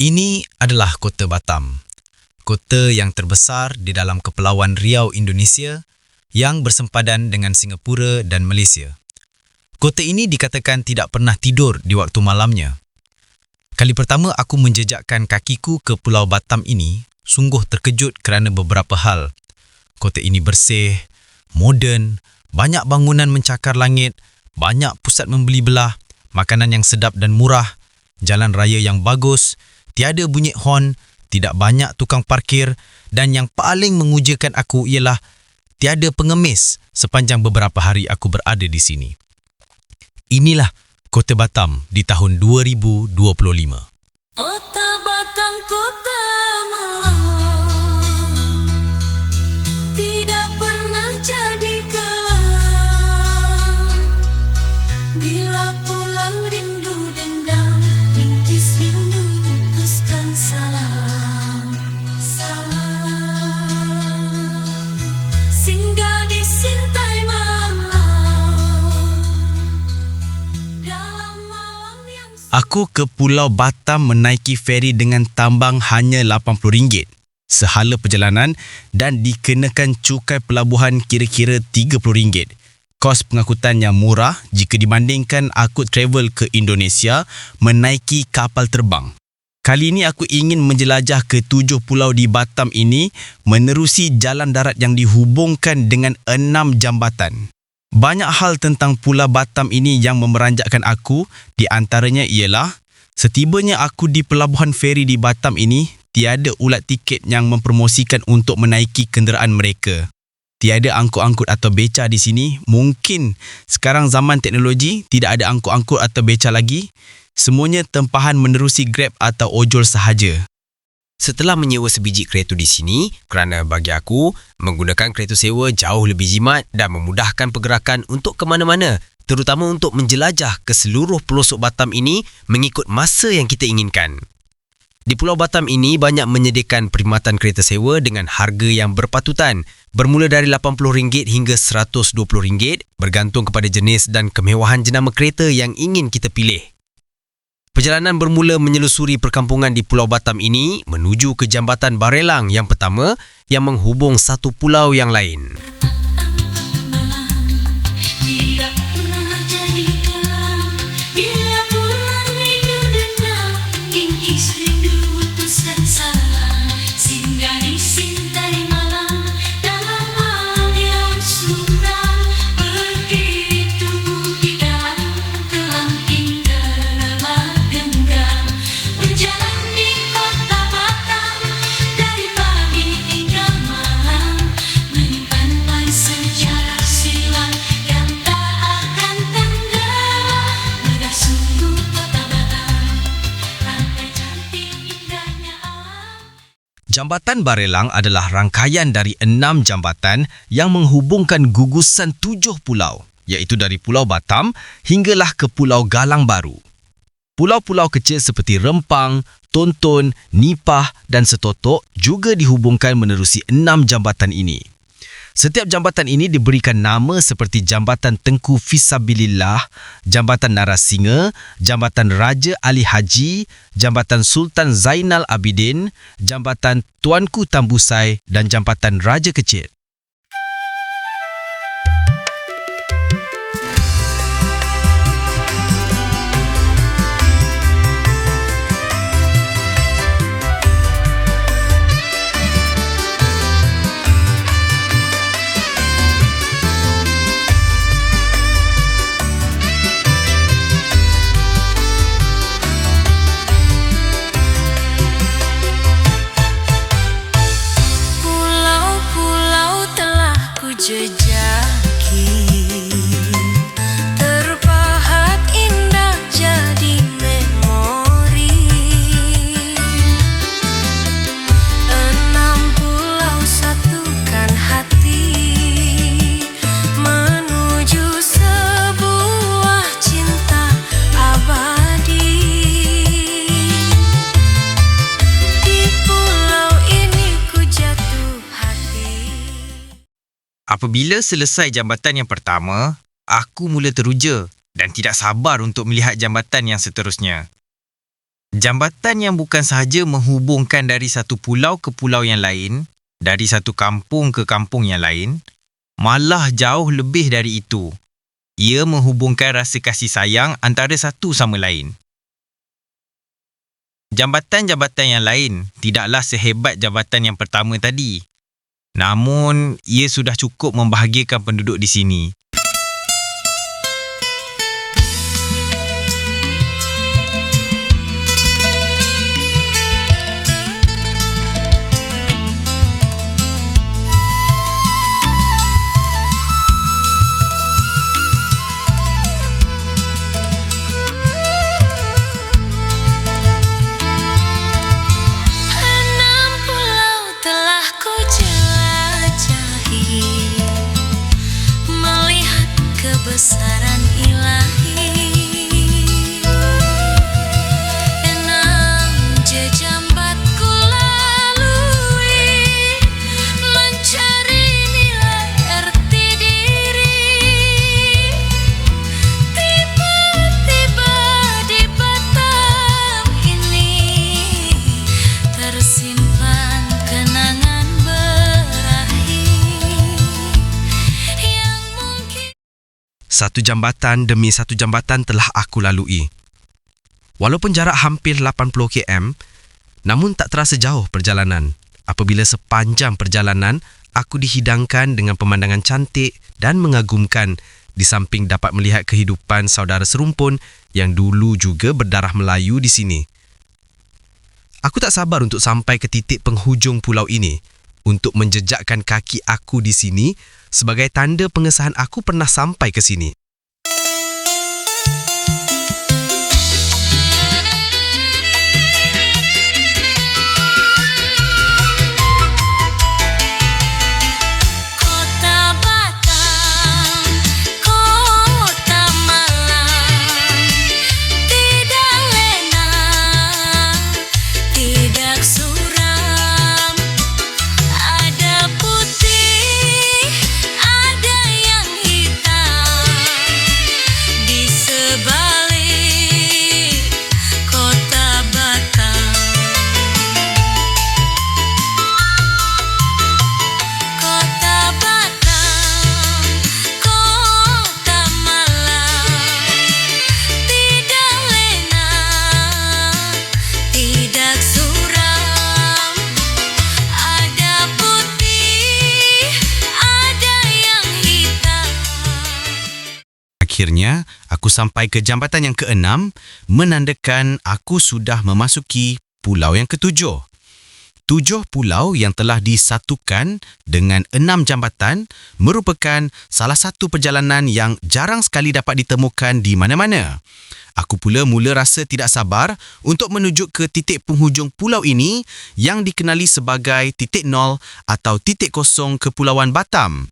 Ini adalah kota Batam. Kota yang terbesar di dalam Kepulauan Riau, Indonesia yang bersempadan dengan Singapura dan Malaysia. Kota ini dikatakan tidak pernah tidur di waktu malamnya. Kali pertama aku menjejakkan kakiku ke Pulau Batam ini, sungguh terkejut kerana beberapa hal. Kota ini bersih, moden, banyak bangunan mencakar langit, banyak pusat membeli belah, makanan yang sedap dan murah, jalan raya yang bagus, tiada bunyi hon, tidak banyak tukang parkir dan yang paling mengujakan aku ialah tiada pengemis sepanjang beberapa hari aku berada di sini. Inilah Kota Batam di tahun 2025. Kota Batam kota Aku ke Pulau Batam menaiki feri dengan tambang hanya RM80 sehala perjalanan dan dikenakan cukai pelabuhan kira-kira RM30. Kos pengangkutan yang murah jika dibandingkan aku travel ke Indonesia menaiki kapal terbang. Kali ini aku ingin menjelajah ke tujuh pulau di Batam ini menerusi jalan darat yang dihubungkan dengan enam jambatan. Banyak hal tentang Pulau Batam ini yang memeranjakkan aku, di antaranya ialah setibanya aku di pelabuhan feri di Batam ini, tiada ulat tiket yang mempromosikan untuk menaiki kenderaan mereka. Tiada angkut-angkut atau beca di sini. Mungkin sekarang zaman teknologi tidak ada angkut-angkut atau beca lagi. Semuanya tempahan menerusi Grab atau ojol sahaja. Setelah menyewa sebiji kereta di sini, kerana bagi aku, menggunakan kereta sewa jauh lebih jimat dan memudahkan pergerakan untuk ke mana-mana, terutama untuk menjelajah ke seluruh pelosok Batam ini mengikut masa yang kita inginkan. Di Pulau Batam ini banyak menyediakan perkhidmatan kereta sewa dengan harga yang berpatutan, bermula dari RM80 hingga RM120 bergantung kepada jenis dan kemewahan jenama kereta yang ingin kita pilih. Perjalanan bermula menyelusuri perkampungan di Pulau Batam ini menuju ke Jambatan Barelang yang pertama yang menghubung satu pulau yang lain. Jambatan Barelang adalah rangkaian dari enam jambatan yang menghubungkan gugusan tujuh pulau, iaitu dari Pulau Batam hinggalah ke Pulau Galang Baru. Pulau-pulau kecil seperti Rempang, Tonton, Nipah dan Setotok juga dihubungkan menerusi enam jambatan ini. Setiap jambatan ini diberikan nama seperti Jambatan Tengku Fisabilillah, Jambatan Narasinga, Jambatan Raja Ali Haji, Jambatan Sultan Zainal Abidin, Jambatan Tuanku Tambusai dan Jambatan Raja Kecil. Apabila selesai jambatan yang pertama, aku mula teruja dan tidak sabar untuk melihat jambatan yang seterusnya. Jambatan yang bukan sahaja menghubungkan dari satu pulau ke pulau yang lain, dari satu kampung ke kampung yang lain, malah jauh lebih dari itu. Ia menghubungkan rasa kasih sayang antara satu sama lain. Jambatan-jambatan yang lain tidaklah sehebat jabatan yang pertama tadi. Namun, ia sudah cukup membahagiakan penduduk di sini. sana Satu jambatan demi satu jambatan telah aku lalui. Walaupun jarak hampir 80 km, namun tak terasa jauh perjalanan apabila sepanjang perjalanan aku dihidangkan dengan pemandangan cantik dan mengagumkan di samping dapat melihat kehidupan saudara serumpun yang dulu juga berdarah Melayu di sini. Aku tak sabar untuk sampai ke titik penghujung pulau ini untuk menjejakkan kaki aku di sini sebagai tanda pengesahan aku pernah sampai ke sini. Akhirnya, aku sampai ke jambatan yang keenam menandakan aku sudah memasuki pulau yang ketujuh. Tujuh pulau yang telah disatukan dengan enam jambatan merupakan salah satu perjalanan yang jarang sekali dapat ditemukan di mana-mana. Aku pula mula rasa tidak sabar untuk menuju ke titik penghujung pulau ini yang dikenali sebagai titik nol atau titik kosong Kepulauan Batam.